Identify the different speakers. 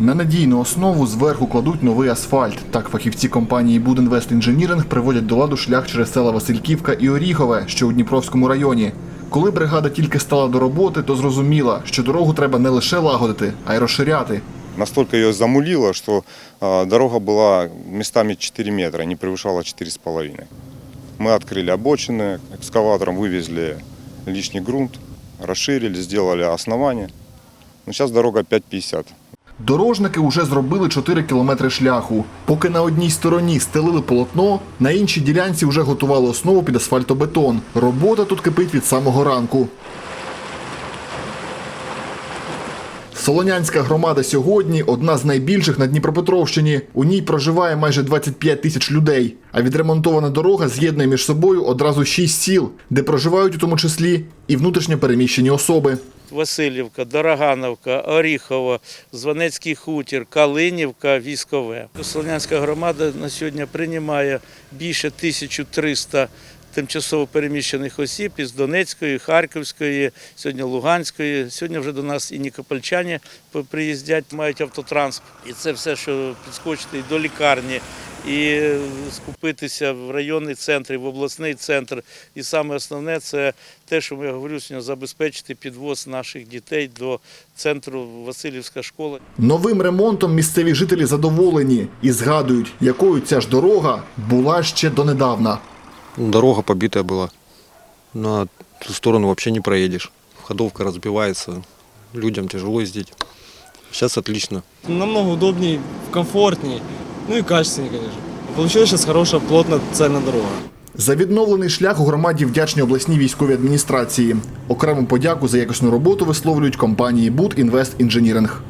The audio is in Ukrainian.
Speaker 1: На надійну основу зверху кладуть новий асфальт. Так фахівці компанії Будінвест Інженіринг приводять до ладу шлях через села Васильківка і Оріхове, що у Дніпровському районі. Коли бригада тільки стала до роботи, то зрозуміла, що дорогу треба не лише лагодити, а й розширяти.
Speaker 2: Настолько ее замулило, что а, дорога была местами 4 метра, не превышала 4,5. Мы открыли обочины, экскаватором вывезли лишний грунт, расширили, сделали основание. Но сейчас дорога 5,50.
Speaker 1: Дорожники уже зробили 4 кілометри шляху. Поки на одній стороні стелили полотно, на іншій ділянці вже готували основу під асфальтобетон. Робота тут кипить від самого ранку. Солонянська громада сьогодні одна з найбільших на Дніпропетровщині. У ній проживає майже 25 тисяч людей. А відремонтована дорога з'єднує між собою одразу 6 сіл, де проживають у тому числі і внутрішньо переміщені особи.
Speaker 3: Васильівка, Дорогановка, Оріхово, Звонецький хутір, Калинівка, Військове. Солонянська громада на сьогодні приймає більше 1300 тимчасово переміщених осіб із Донецької, Харківської, сьогодні Луганської. Сьогодні вже до нас і нікопольчані приїздять, мають автотранспорт. І це все, що підскочити до лікарні, і скупитися в районний центр, і в обласний центр. І саме основне це те, що я говорю сьогодні, забезпечити підвоз наших дітей до центру Васильівська школа.
Speaker 1: Новим ремонтом місцеві жителі задоволені і згадують, якою ця ж дорога була ще донедавна.
Speaker 4: Дорога побитая была. На ту сторону вообще не проедешь. Ходовка разбивается. Людям тяжело ездить. Сейчас отлично.
Speaker 5: Намного удобнее, комфортнее, ну і качественні, звісно. Получилася хороша, плотна цельна дорога.
Speaker 1: За відновлений шлях у громаді вдячні обласній військовій адміністрації. Окрему подяку за якісну роботу висловлюють компанії Буд Інженіринг.